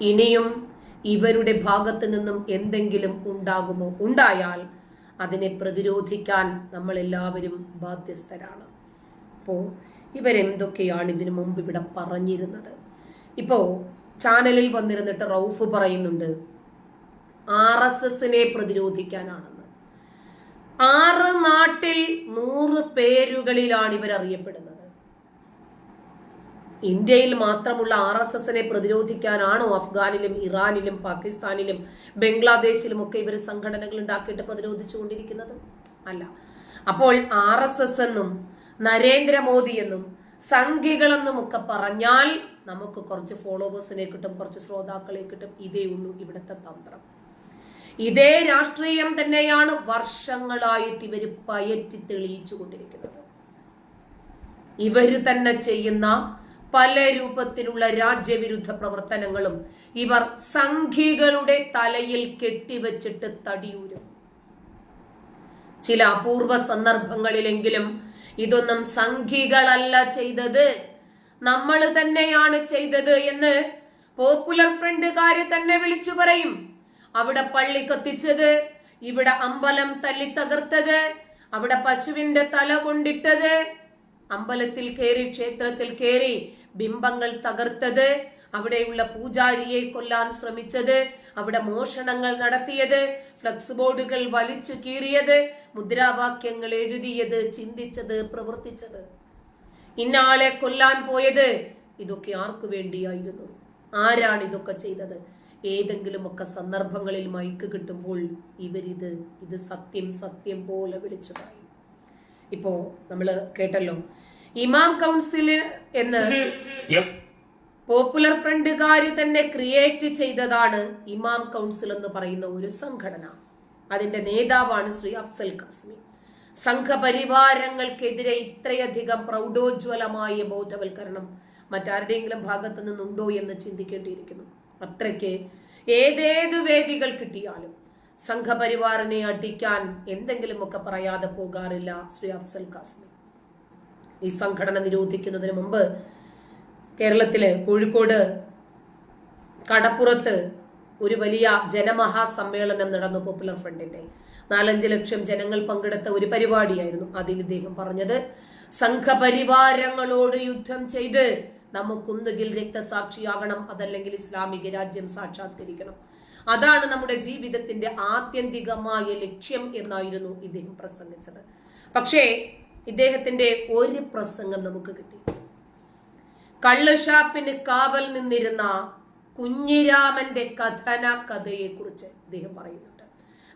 ഇനിയും ഇവരുടെ ഭാഗത്ത് നിന്നും എന്തെങ്കിലും ഉണ്ടാകുമോ? ഉണ്ടായാൽ അതിനെ പ്രതിരോധിക്കാൻ നമ്മൾ എല്ലാവരും ബാധ്യസ്ഥരാണ്. അപ്പോൾ ഇവരെന്തൊക്കെയാണ് ഇതിനു മുമ്പ് ഇവിടെ പറഞ്ഞിരുന്നത്? ഇപ്പോൾ ചാനലിൽ വന്നിരുന്നിട്ട് റൌഫ് പറയുന്നുണ്ട് ആർ എസ് എസിനെ പ്രതിരോധിക്കാനാണെന്ന്. ആറ് നാട്ടിൽ നൂറ് പേരുകളിലാണ് ഇവർ അറിയപ്പെടുന്നത് ഇന്ത്യയിൽ മാത്രമുള്ള ആർ എസ് എസിനെ പ്രതിരോധിക്കാനാണോ അഫ്ഗാനിലും ഇറാനിലും പാകിസ്ഥാനിലും ബംഗ്ലാദേശിലും ഒക്കെ ഇവർ സംഘടനകൾ ഉണ്ടാക്കിയിട്ട് പ്രതിരോധിച്ചുകൊണ്ടിരിക്കുന്നത്? അല്ല. അപ്പോൾ ആർ എസ് എസ് എന്നും നരേന്ദ്രമോദി എന്നും സംഖ്യകളെന്നും ഒക്കെ പറഞ്ഞാൽ നമുക്ക് കുറച്ച് ഫോളോവേഴ്സിനെ കിട്ടും കുറച്ച് ശ്രോതാക്കളെ കിട്ടും. ഇതേ ഉള്ളൂ ഇവിടുത്തെ തന്ത്രം. ഇതേ രാഷ്ട്രീയം തന്നെയാണ് വർഷങ്ങളായിട്ട് ഇവർ പയറ്റി തെളിയിച്ചു കൊണ്ടിരിക്കുന്നത് ഇവർ തന്നെ ചെയ്യുന്ന പല രൂപത്തിലുള്ള രാജ്യവിരുദ്ധ പ്രവർത്തനങ്ങളും ഇവർ സംഘികളുടെ തലയിൽ കെട്ടിവച്ചിട്ട് തടിയൂരും. ചില അപൂർവ സന്ദർഭങ്ങളിലെങ്കിലും ഇതൊന്നും സംഘികളല്ല ചെയ്തത്. നമ്മൾ തന്നെയാണ് ചെയ്തത് എന്ന് പോപ്പുലർ ഫ്രണ്ടുകാര് തന്നെ വിളിച്ചു പറയും. അവിടെ പള്ളി കത്തിച്ചത് ഇവിടെ അമ്പലം തല്ലി തകർത്തത് അവിടെ പശുവിന്റെ തല കൊണ്ടിട്ടത്. അമ്പലത്തിൽ കയറി ക്ഷേത്രത്തിൽ കയറി ബിംബങ്ങൾ തകർത്തത് അവിടെയുള്ള പൂജാരിയെ കൊല്ലാൻ ശ്രമിച്ചത് അവിടെ മോഷണങ്ങൾ നടത്തിയത് ഫ്ലക്സ് ബോർഡുകൾ വലിച്ചു കീറിയത് മുദ്രാവാക്യങ്ങൾ എഴുതിയത് ചിന്തിച്ചത് പ്രവർത്തിച്ചത്. ഇന്നാളെ കൊല്ലാൻ പോയത് ഇതൊക്കെ ആർക്കു വേണ്ടിയായിരുന്നു? ആരാണ് ഇതൊക്കെ ചെയ്തത്? ഏതെങ്കിലുമൊക്കെ സന്ദർഭങ്ങളിൽ മൈക്ക് കിട്ടുമ്പോൾ ഇവരിത് ഇത് സത്യം സത്യം പോലെ വിളിച്ചു ഇപ്പോ നമ്മൾ കേട്ടല്ലോ ഇമാം കൗൺസിൽ എന്ന് പോപ്പുലർ ഫ്രണ്ടുകാര് തന്നെ ക്രിയേറ്റ് ചെയ്തതാണ് ഇമാം കൗൺസിൽ എന്ന് പറയുന്ന ഒരു സംഘടന. അതിന്റെ നേതാവാണ് ശ്രീ അഫ്സൽ കാസ്മി സംഘപരിവാരങ്ങൾക്കെതിരെ ഇത്രയധികം പ്രൗഢോജ്വലമായ ബോധവൽക്കരണം മറ്റാരുടെയെങ്കിലും ഭാഗത്തു നിന്നുണ്ടോ എന്ന് ചിന്തിക്കേണ്ടിയിരിക്കുന്നു. അത്രയ്ക്ക് ഏതേത് വേദികൾ കിട്ടിയാലും സംഘപരിവാറിനെ അടിക്കാൻ എന്തെങ്കിലുമൊക്കെ പറയാതെ പോകാറില്ല ശ്രീ അഫ്സൽ കാസ്മി ഈ സംഘടന നിരോധിക്കുന്നതിന് മുമ്പ് കേരളത്തിൽ കോഴിക്കോട് കടപ്പുറത്ത് ഒരു വലിയ ജനമഹാസമ്മേളനം നടന്നു പോപ്പുലർ ഫ്രണ്ടിന്റെ നാലഞ്ച് ലക്ഷം ജനങ്ങൾ പങ്കെടുത്ത ഒരു പരിപാടിയായിരുന്നു അതിൽ ഇദ്ദേഹം പറഞ്ഞത്. സംഘപരിവാരങ്ങളോട് യുദ്ധം ചെയ്ത് നമുക്കൊന്നുകിൽ രക്തസാക്ഷിയാകണം അതല്ലെങ്കിൽ ഇസ്ലാമിക രാജ്യം സാക്ഷാത്കരിക്കണം. അതാണ് നമ്മുടെ ജീവിതത്തിന്റെ ആത്യന്തികമായ ലക്ഷ്യം എന്നായിരുന്നു ഇദ്ദേഹം പ്രസംഗിച്ചത്. പക്ഷേ ഇദ്ദേഹത്തിന്റെ ഒരു പ്രസംഗം നമുക്ക് കിട്ടി. കള്ളുഷാപ്പിന് കാവൽ നിന്നിരുന്ന കുഞ്ഞിരാമന്റെ കഥന കഥയെ കുറിച്ച് അദ്ദേഹം പറയുന്നുണ്ട്.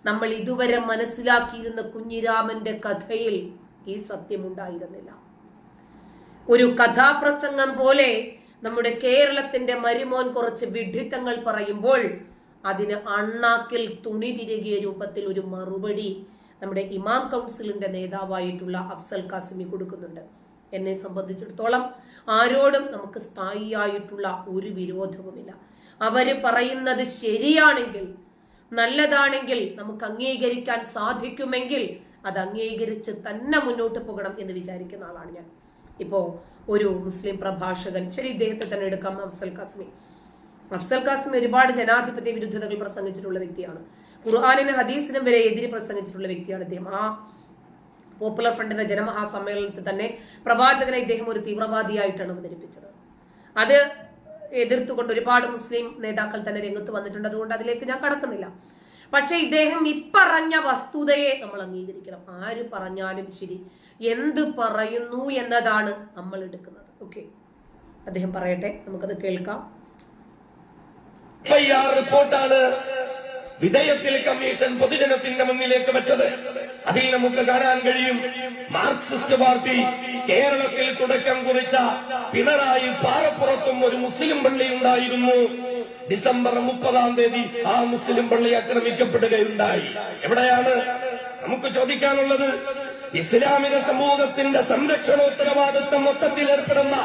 നമ്മൾ ഇതുവരെ മനസ്സിലാക്കിയിരുന്ന കുഞ്ഞിരാമന്റെ കഥയിൽ ഈ സത്യമുണ്ടായിരുന്നില്ല ഒരു കഥാപ്രസംഗം പോലെ നമ്മുടെ കേരളത്തിന്റെ മരുമോൻ കുറച്ച് വിഡിത്തങ്ങൾ പറയുമ്പോൾ അതിന് അണ്ണാക്കിൽ തുണി തിരികിയ രൂപത്തിൽ ഒരു മറുപടി നമ്മുടെ ഇമാം കൗൺസിലിന്റെ നേതാവായിട്ടുള്ള അഫ്സൽ കാസിമി കൊടുക്കുന്നുണ്ട്. എന്നെ സംബന്ധിച്ചിടത്തോളം ആരോടും നമുക്ക് സ്ഥായിയായിട്ടുള്ള ഒരു വിരോധവുമില്ല. അവർ പറയുന്നത് ശരിയാണെങ്കിൽ നല്ലതാണെങ്കിൽ നമുക്ക് അംഗീകരിക്കാൻ സാധിക്കുമെങ്കിൽ അത് അംഗീകരിച്ച് തന്നെ മുന്നോട്ട് പോകണം എന്ന് വിചാരിക്കുന്ന ആളാണ് ഞാൻ. ഇപ്പോ ഒരു മുസ്ലിം പ്രഭാഷകൻ ശരി ഇദ്ദേഹത്തെ തന്നെ എടുക്കാം അഫ്സൽ കാസ്മി അഫ്സൽ കാസ്മി ഒരുപാട് ജനാധിപത്യ വിരുദ്ധതകൾ പ്രസംഗിച്ചിട്ടുള്ള വ്യക്തിയാണ്. ഖുർആാനിനും ഹദീസിനും വരെ എതിരെ പ്രസംഗിച്ചിട്ടുള്ള വ്യക്തിയാണ് അദ്ദേഹം ആ പോപ്പുലർ ഫ്രണ്ടിന്റെ ജനമഹാസമ്മേളനത്തിൽ തന്നെ പ്രവാചകനെ ഇദ്ദേഹം ഒരു തീവ്രവാദിയായിട്ടാണ് അവതരിപ്പിച്ചത്. അത് എതിർത്തുകൊണ്ട് ഒരുപാട് മുസ്ലിം നേതാക്കൾ തന്നെ രംഗത്ത് വന്നിട്ടുണ്ട്. അതുകൊണ്ട് അതിലേക്ക് ഞാൻ കടക്കുന്നില്ല. പക്ഷെ ഇദ്ദേഹം ഇപ്പറഞ്ഞ വസ്തുതയെ നമ്മൾ അംഗീകരിക്കണം. ആര് പറഞ്ഞാലും ശരി. എന്ത് പറയുന്നു എന്നതാണ് നമ്മൾ എടുക്കുന്നത്. ഓക്കെ. അദ്ദേഹം പറയട്ടെ. നമുക്കത് കേൾക്കാം. റിപ്പോർട്ടാണ്. വിധേയത്തിൽ കമ്മീഷൻ പൊതുജനത്തിന്റെ മുന്നിലേക്ക് വെച്ചത്. അതിൽ നമുക്ക് കാണാൻ കഴിയും മാർക്സിസ്റ്റ് പാർട്ടി കേരളത്തിൽ തുടക്കം കുറിച്ച പിണറായി പാറപ്പുറത്തും ഒരു മുസ്ലിം പള്ളി ഉണ്ടായിരുന്നു. ഡിസംബർ മുപ്പതാം തീയതി ആ മുസ്ലിം പള്ളി ആക്രമിക്കപ്പെടുകയുണ്ടായി. എവിടെയാണ്? നമുക്ക് ചോദിക്കാനുള്ളത് ഇസ്ലാമിക സമൂഹത്തിന്റെ സംരക്ഷണ ഉത്തരവാദിത്വം മൊത്തത്തിൽ ഏർപ്പെടുന്ന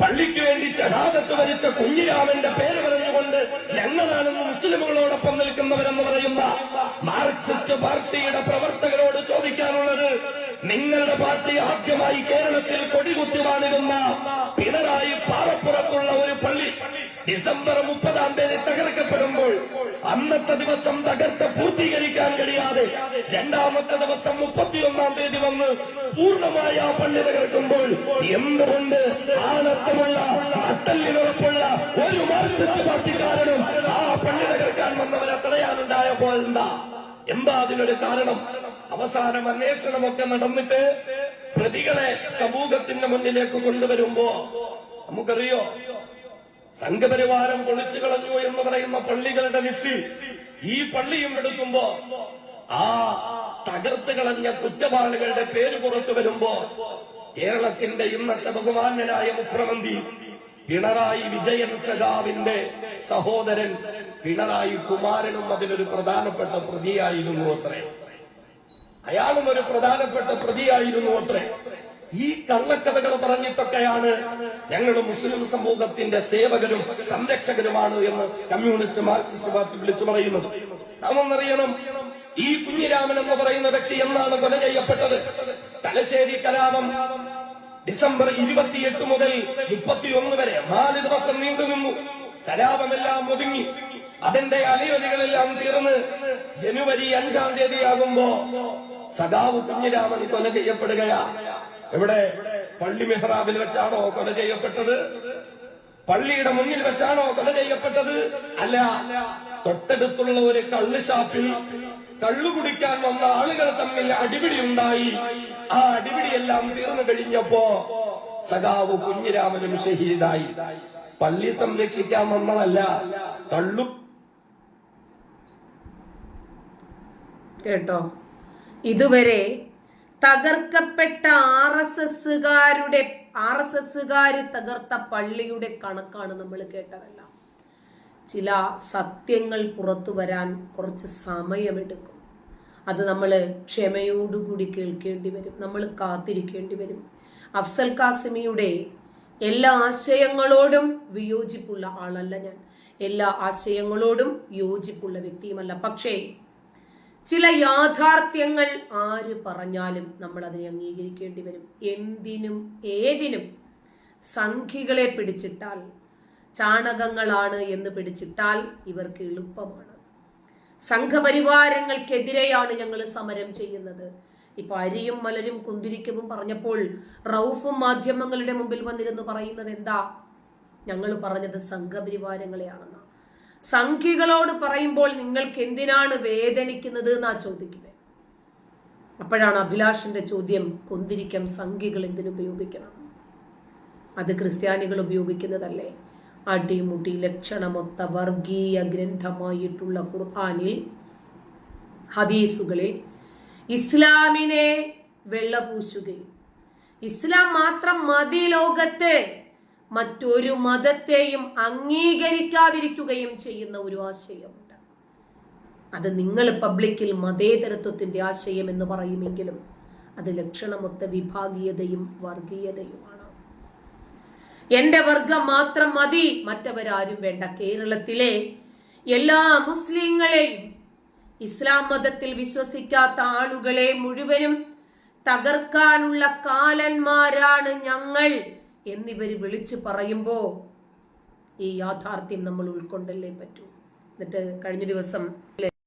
പള്ളിക്ക് വേണ്ടി ഷഹാദത്ത് വരിച്ച കുഞ്ഞിരാമന്റെ പേര് പറഞ്ഞുകൊണ്ട് ഞങ്ങളാണെന്ന് മുസ്ലിമുകളോടൊപ്പം നിൽക്കുന്നവരെന്ന് പറയുന്ന മാർക്സിസ്റ്റ് പാർട്ടിയുടെ പ്രവർത്തകരോട് ചോദിക്കാനുള്ളത് നിങ്ങളുടെ പാർട്ടി ആദ്യമായി കേരളത്തിൽ കൊടികുത്തി വാണിരുന്ന പിണറായി പാറപ്പുറത്തുള്ള ഒരു പള്ളി ഡിസംബർ മുപ്പതാം തീയതി തകർക്കപ്പെടുമ്പോൾ അന്നത്തെ ദിവസം തകർത്ത് പൂർത്തീകരിക്കാൻ കഴിയാതെ രണ്ടാമത്തെ ദിവസം വന്ന് പൂർണമായി ആ പള്ളി കേൾക്കുമ്പോൾ എന്തുകൊണ്ട് ആനത്തമുള്ള അട്ടല്ലിനുറപ്പുള്ള ഒരു മാർക്സിസ്റ്റ് പാർട്ടിക്കാരനും ആ പള്ളി കേൾക്കാൻ വന്നവരെ തടയാനുണ്ടായപ്പോൾ എന്താ? എന്താ അതിനൊരു കാരണം? അവസാനം അന്വേഷണമൊക്കെ നടന്നിട്ട് പ്രതികളെ സമൂഹത്തിന്റെ മുന്നിലേക്ക് കൊണ്ടുവരുമ്പോ നമുക്കറിയോ? സംഘപരിവാരം പൊളിച്ചു കളഞ്ഞു എന്ന് പറയുന്ന പള്ളികളുടെ ലിസ്റ്റിൽ ഈ പള്ളിയും എടുക്കുമ്പോ ആ തകർത്ത് കളഞ്ഞ കുറ്റവാളികളുടെ പേര് പുറത്തു വരുമ്പോ കേരളത്തിന്റെ ഇന്നത്തെ ബഹുമാന്യനായ മുഖ്യമന്ത്രി പിണറായി വിജയൻ സഖാവിന്റെ സഹോദരൻ പിണറായി കുമാരനും അതിനൊരു പ്രധാനപ്പെട്ട പ്രതിയായിരുന്നു അത്രേ. അയാളും ഒരു പ്രധാനപ്പെട്ട പ്രതിയായിരുന്നു അത്രേ. ഈ കള്ളക്കഥകൾ പറഞ്ഞിട്ടൊക്കെയാണ് ഞങ്ങൾ മുസ്ലിം സമൂഹത്തിന്റെ സേവകരും സംരക്ഷകരുമാണ് എന്ന് കമ്മ്യൂണിസ്റ്റ് മാർക്സിസ്റ്റ് പാർട്ടി വിളിച്ചു പറയുന്നത്. നാം ഒന്നറിയണം ഈ കുഞ്ഞിരാമൻ എന്ന് പറയുന്ന വ്യക്തി എന്നാണ് കൊല ചെയ്യപ്പെട്ടത്? തലശ്ശേരി കലാപം. ഡിസംബർ ഇരുപത്തിയെട്ട് മുതൽ മുപ്പത്തിയൊന്ന് വരെ നാല് ദിവസം നീണ്ടു നിന്നു. കലാപമെല്ലാം ഒതുങ്ങി. അതിന്റെ അലയൊലികളെല്ലാം തീർന്ന് ജനുവരി അഞ്ചാം തീയതിയാകുമ്പോ സദാവ് കുഞ്ഞിരാമൻ കൊല ചെയ്യപ്പെടുകയാ. എവിടെ? പള്ളി മെഹ്റാബിൽ വെച്ചാണോ കൊല ചെയ്യപ്പെട്ടത്? പള്ളിയുടെ മുന്നിൽ വെച്ചാണോ കൊല ചെയ്യപ്പെട്ടത്? അല്ല. തൊട്ടടുത്തുള്ള ഒരു കള്ള് ഷാപ്പിൽ കള്ളു കുടിക്കാൻ വന്ന ആളുകൾ തമ്മിൽ അടിപിടി ഉണ്ടായി. ആ അടിപിടിയെല്ലാം തീർന്നു കഴിഞ്ഞപ്പോ സഖാവ് കുഞ്ഞിരാമനും ഷഹീദായി. പള്ളി സംരക്ഷിക്കാൻ വന്നതല്ല കള്ളു കേട്ടോ? ഇതുവരെ തകർക്കപ്പെട്ട ആർ എസ് എസ്സുകാരുടെ ആർ എസ് എസ്സുകാർ തകർത്ത പള്ളിയുടെ കണക്കാണ് നമ്മൾ കേട്ടതല്ല. ചില സത്യങ്ങൾ പുറത്തു വരാൻ കുറച്ച് സമയമെടുക്കും. അത് നമ്മൾ ക്ഷമയോടുകൂടി കേൾക്കേണ്ടി വരും. നമ്മൾ കാത്തിരിക്കേണ്ടി വരും. അഫ്സൽ കാസിമിയുടെ എല്ലാ ആശയങ്ങളോടും വിയോജിപ്പുള്ള ആളല്ല ഞാൻ. എല്ലാ ആശയങ്ങളോടും യോജിപ്പുള്ള വ്യക്തിയുമല്ല. പക്ഷേ ചില യാഥാർത്ഥ്യങ്ങൾ ആര് പറഞ്ഞാലും നമ്മൾ അതിനെ അംഗീകരിക്കേണ്ടി വരും. എന്തിനും ഏതിനും സംഖികളെ പിടിച്ചിട്ടാൽ ചാണകങ്ങളാണ് എന്ന് പിടിച്ചിട്ടാൽ ഇവർക്ക് എളുപ്പമാണ്. സംഘപരിവാരങ്ങൾക്കെതിരെയാണ് ഞങ്ങൾ സമരം ചെയ്യുന്നത്. ഇപ്പൊ അരിയും മലരും കുന്തിരിക്കവും പറഞ്ഞപ്പോൾ റൌഫും മാധ്യമങ്ങളുടെ മുമ്പിൽ വന്നിരുന്നു പറയുന്നത് എന്താ? ഞങ്ങൾ പറഞ്ഞത് സംഘപരിവാരങ്ങളെയാണെന്നാ. സംഖ്യകളോട് പറയുമ്പോൾ നിങ്ങൾക്ക് എന്തിനാണ് വേദനിക്കുന്നത് എന്നാ ചോദിക്കുന്നത് അപ്പോഴാണ് അഭിലാഷിന്റെ ചോദ്യം കുന്തിരിക്കം സംഖ്യകൾ എന്തിനുപയോഗിക്കണം അത് ക്രിസ്ത്യാനികൾ ഉപയോഗിക്കുന്നതല്ലേ? അടിമുടി ലക്ഷണമൊത്ത വർഗീയ ഗ്രന്ഥമായിട്ടുള്ള ഖുർആാനിൽ ഹദീസുകളിൽ ഇസ്ലാമിനെ വെള്ളപൂശുകയും ഇസ്ലാം മാത്രം മതി ലോകത്ത് മറ്റൊരു മതത്തെയും അംഗീകരിക്കാതിരിക്കുകയും ചെയ്യുന്ന ഒരു ആശയമുണ്ട്. അത് നിങ്ങൾ പബ്ലിക്കിൽ മതേതരത്വത്തിന്റെ ആശയം എന്ന് പറയുമെങ്കിലും അത് ലക്ഷണമൊത്ത വിഭാഗീയതയും വർഗീയതയുമാണ്. എന്റെ വർഗം മാത്രം മതി. മറ്റവരാരും വേണ്ട കേരളത്തിലെ എല്ലാ മുസ്ലിങ്ങളെയും. ഇസ്ലാം മതത്തിൽ വിശ്വസിക്കാത്ത ആളുകളെ മുഴുവനും തകർക്കാനുള്ള കാലന്മാരാണ് ഞങ്ങൾ എന്നിവർ വിളിച്ചു പറയുമ്പോ ഈ യാഥാർത്ഥ്യം നമ്മൾ ഉൾക്കൊണ്ടല്ലേ പറ്റൂ. എന്നിട്ട് കഴിഞ്ഞ ദിവസം